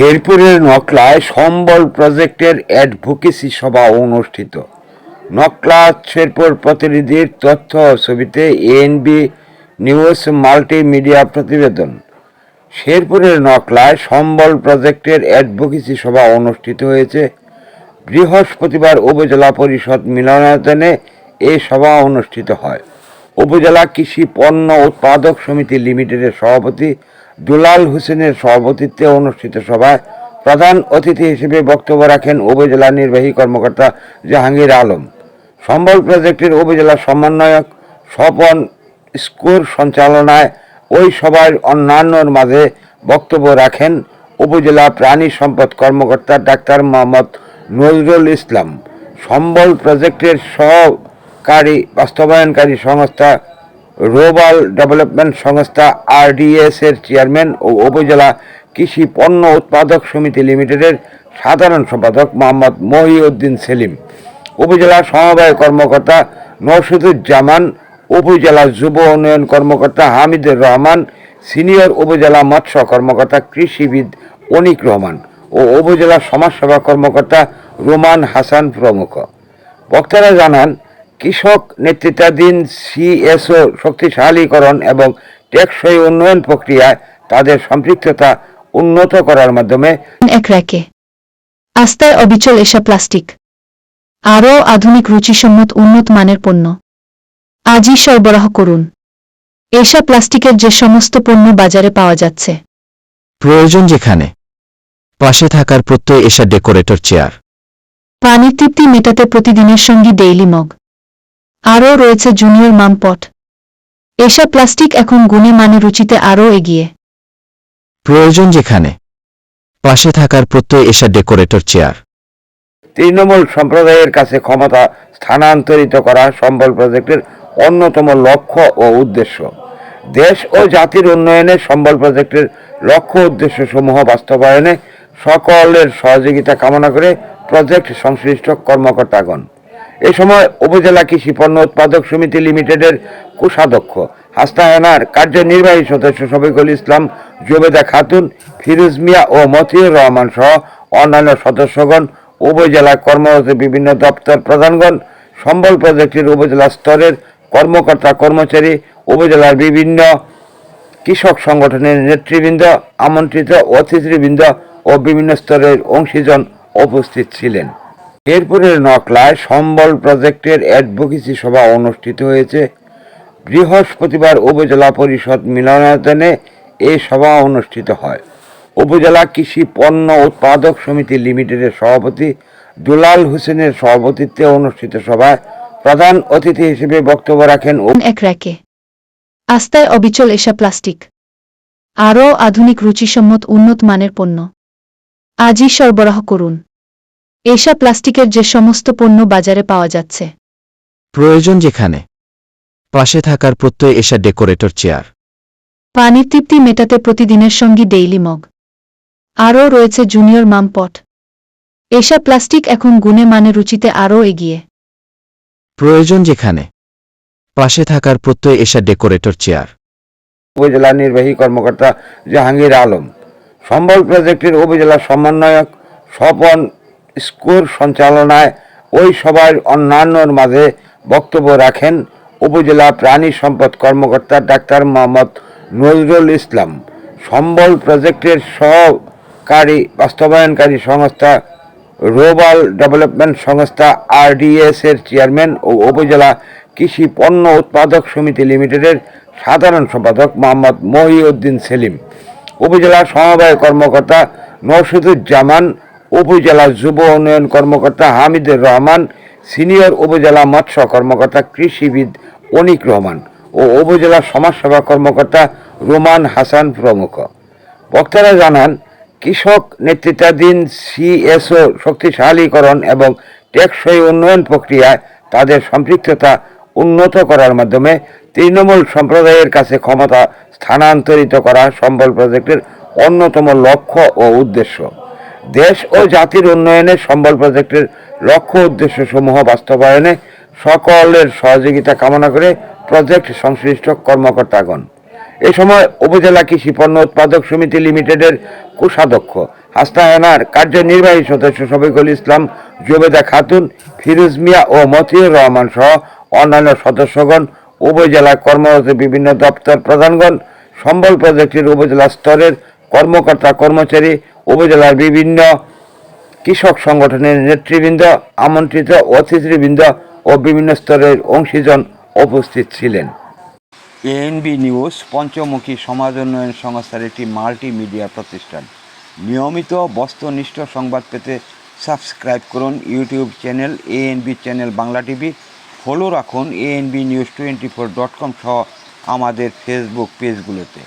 শেরপুরের নকলায় সম্বল প্রজেক্টের অ্যাডভোকেসি সভা অনুষ্ঠিত। নকলা শেরপুর প্রতিনিধির তথ্য ছবিতে এএনবি নিউজ মাল্টিমিডিয়া প্রতিবেদন। শেরপুরের নকলায় সম্বল প্রজেক্টের অ্যাডভোকেসি সভা অনুষ্ঠিত হয়েছে। বৃহস্পতিবার উপজেলা পরিষদ মিলনায়তনে এই সভা অনুষ্ঠিত হয়। উপজেলা কৃষি পণ্য উৎপাদক সমিতি লিমিটেডের সভাপতি দুলাল হোসেনের সভাপতিত্বে অনুষ্ঠিত সভায় প্রধান অতিথি হিসেবে বক্তব্য রাখেন উপজেলা নির্বাহী কর্মকর্তা জাহাঙ্গীর আলম। সম্বল প্রজেক্টের উপজেলা সমন্বয়ক স্বপন স্কোর সঞ্চালনায় ওই সভায় অন্যান্যর মাঝে বক্তব্য রাখেন উপজেলা প্রাণী সম্পদ কর্মকর্তা ডাক্তার মোহাম্মদ নজরুল ইসলাম। সম্বল প্রজেক্টের সহকারী বাস্তবায়নকারী সংস্থা রোবাল ডেভেলপমেন্ট সংস্থা আরডিএস এর চেয়ারম্যান ও উপজেলা কৃষি পণ্য উৎপাদক সমিতি লিমিটেডের সাধারণ সম্পাদক মোহাম্মদ মহিউদ্দিন সেলিম, উপজেলা সমবায় কর্মকর্তা নৌসুদুজ্জামান উপজেলা যুব উন্নয়ন কর্মকর্তা হামিদুর রহমান, সিনিয়র উপজেলা মৎস্য কর্মকর্তা কৃষিবিদ অনিক রহমান ও উপজেলা সমাজসেবা কর্মকর্তা রোমান হাসান প্রমুখ। বক্তারা জানান কৃষক নেতৃত্বাধীন সিএসও শক্তিশালীকরণ এবং টেকসই উন্নয়ন প্রক্রিয়ায় তাদের সম্পৃক্ততা উন্নত করার মাধ্যমে এক র্যাকে। আস্তায় অবিচল এসা প্লাস্টিক। আরও আধুনিক রুচিসম্মত উন্নত মানের পণ্য। আজই সরবরাহ করুন। এসা প্লাস্টিকের যে সমস্ত পণ্য বাজারে পাওয়া যাচ্ছে। প্রয়োজন যেখানে পাশে থাকার প্রত্যয় এসা ডেকোরেটর চেয়ার। পানির তৃপ্তি মেটাতে প্রতিদিনের সঙ্গী ডেইলি মগ। আরও রয়েছে জুনিয়র মামপট এসা প্লাস্টিক এখন গুণে মানে রুচিতে আরও এগিয়ে। প্রয়োজন যেখানে পাশে থাকার প্রত্যয় এসা ডেকোরেটর চেয়ার। তৃণমূল সম্প্রদায়ের কাছে ক্ষমতা স্থানান্তরিত করা সম্বল প্রজেক্টের অন্যতম লক্ষ্য ও উদ্দেশ্য। দেশ ও জাতির উন্নয়নে সম্বল প্রজেক্টের লক্ষ্য উদ্দেশ্য সমূহ বাস্তবায়নে সকলের সহযোগিতা কামনা করে প্রজেক্ট সংশ্লিষ্ট কর্মকর্তাগণ এ সময় উপজেলা কৃষি পণ্য উৎপাদক সমিতি লিমিটেডের কোষাধ্যক্ষ হাস্তায়নার কার্যনির্বাহী সদস্য শফিকুল ইসলাম, জুবেদা খাতুন, ফিরুজ মিয়া ও মতিউর রহমান সহ অন্যান্য সদস্যগণ, উপজেলা কর্মরত বিভিন্ন দপ্তর প্রধানগণ, সম্বল প্রজেক্টের উপজেলা স্তরের কর্মকর্তা কর্মচারী, উপজেলার বিভিন্ন কৃষক সংগঠনের নেতৃবৃন্দ, আমন্ত্রিত অতিথিবৃন্দ ও বিভিন্ন স্তরের অংশীজন উপস্থিত ছিলেন। শেরপুরের নকলায় সম্বল প্রজেক্টের অ্যাডভোকেসি সভা অনুষ্ঠিত হয়েছে। বৃহস্পতিবার উপজেলা পরিষদ মিলনায়তনে এই সভা অনুষ্ঠিত হয়। উপজেলা কৃষি পণ্য উৎপাদক সমিতি লিমিটেডের সভাপতি দুলাল হোসেনের সভাপতিত্বে অনুষ্ঠিত সভায় প্রধান অতিথি হিসেবে বক্তব্য রাখেন এক আস্তায় অবিচল এসা প্লাস্টিক। আরও আধুনিক রুচিসম্মত উন্নত মানের পণ্য। আজই সরবরাহ করুন। এসা প্লাস্টিকের যে সমস্ত পণ্য বাজারে পাওয়া যাচ্ছে। প্রয়োজন যেখানে। পাশে থাকার প্রত্যয় এসা ডেকোরেটর চেয়ার। পানির তৃপ্তি মেটাতে প্রতিদিনের সঙ্গী ডেইলি মগ। আরও রয়েছে জুনিয়র মামপট। এসা প্লাস্টিক এখন গুণে মানে রুচিতে আরও এগিয়ে। প্রয়োজন যেখানে। পাশে থাকার প্রত্যয় এসা ডেকোরেটর চেয়ার। উপজেলা নির্বাহী কর্মকর্তা জাহাঙ্গীর আলম। সম্বল প্রজেক্টের উপজেলা সমন্বয়ক স্বপন স্কোর সঞ্চালনায় ওই সভায় অন্যান্যর মাঝে বক্তব্য রাখেন উপজেলা প্রাণী সম্পদ কর্মকর্তা ডাক্তার মোহাম্মদ নজরুল ইসলাম। সম্বল প্রজেক্টের সহকারী বাস্তবায়নকারী সংস্থা, রোবাল ডেভেলপমেন্ট সংস্থা, আরডিএস এর চেয়ারম্যান ও উপজেলা কৃষি পণ্য উৎপাদক সমিতি লিমিটেডের সাধারণ সম্পাদক মোহাম্মদ মহিউদ্দিন সেলিম। উপজেলা সমবায় কর্মকর্তা নৌসুদুজ্জামান উপজেলা যুব উন্নয়ন কর্মকর্তা হামিদুর রহমান, সিনিয়র উপজেলা মৎস্য কর্মকর্তা কৃষিবিদ অনিক রহমান ও উপজেলা সমাজসেবা কর্মকর্তা রোমান হাসান প্রমুখ। বক্তারা জানান, কৃষক নেতৃত্বাধীন সিএসও শক্তিশালীকরণ এবং টেকসই উন্নয়ন প্রক্রিয়ায় তাদের সম্পৃক্ততা উন্নত করার মাধ্যমে তৃণমূল সম্প্রদায়ের কাছে ক্ষমতা স্থানান্তরিত করা সম্বল প্রজেক্টের অন্যতম লক্ষ্য ও উদ্দেশ্য। দেশ ও জাতির উন্নয়নে সম্বল প্রজেক্টের লক্ষ্য উদ্দেশ্য সমূহ বাস্তবায়নে সকলের সহযোগিতা কামনা করে প্রজেক্ট সংশ্লিষ্ট কর্মকর্তাগণ। এ সময় উপজেলা কৃষি পণ্য উৎপাদক সমিতি লিমিটেডের কোষাধ্যক্ষ হাস্তায়নার কার্যনির্বাহী সদস্য শফিকুল ইসলাম, জুবেদা খাতুন, ফিরোজ মিয়া ও মতিউর রহমান সহ অন্যান্য সদস্যগণ, উপজেলা কর্মরত বিভিন্ন দপ্তর প্রধানগণ, সম্বল প্রজেক্টের উপজেলা স্তরের কর্মকর্তা কর্মচারী উপজেলার বিভিন্ন কৃষক সংগঠনের নেতৃবৃন্দ, আমন্ত্রিত অতিথিবৃন্দ ও বিভিন্ন স্তরের অংশীজন উপস্থিত ছিলেন। এএনবি নিউজ পঞ্চমুখী সমাজ উন্নয়ন সংস্থার একটি মাল্টিমিডিয়া প্রতিষ্ঠান। নিয়মিত বস্তুনিষ্ঠ সংবাদ পেতে সাবস্ক্রাইব করুন YouTube channel ANB channel Bangla TV. Follow রাখুন ANB news twenty four dot com সহ আমাদের ফেসবুক পেজগুলোতে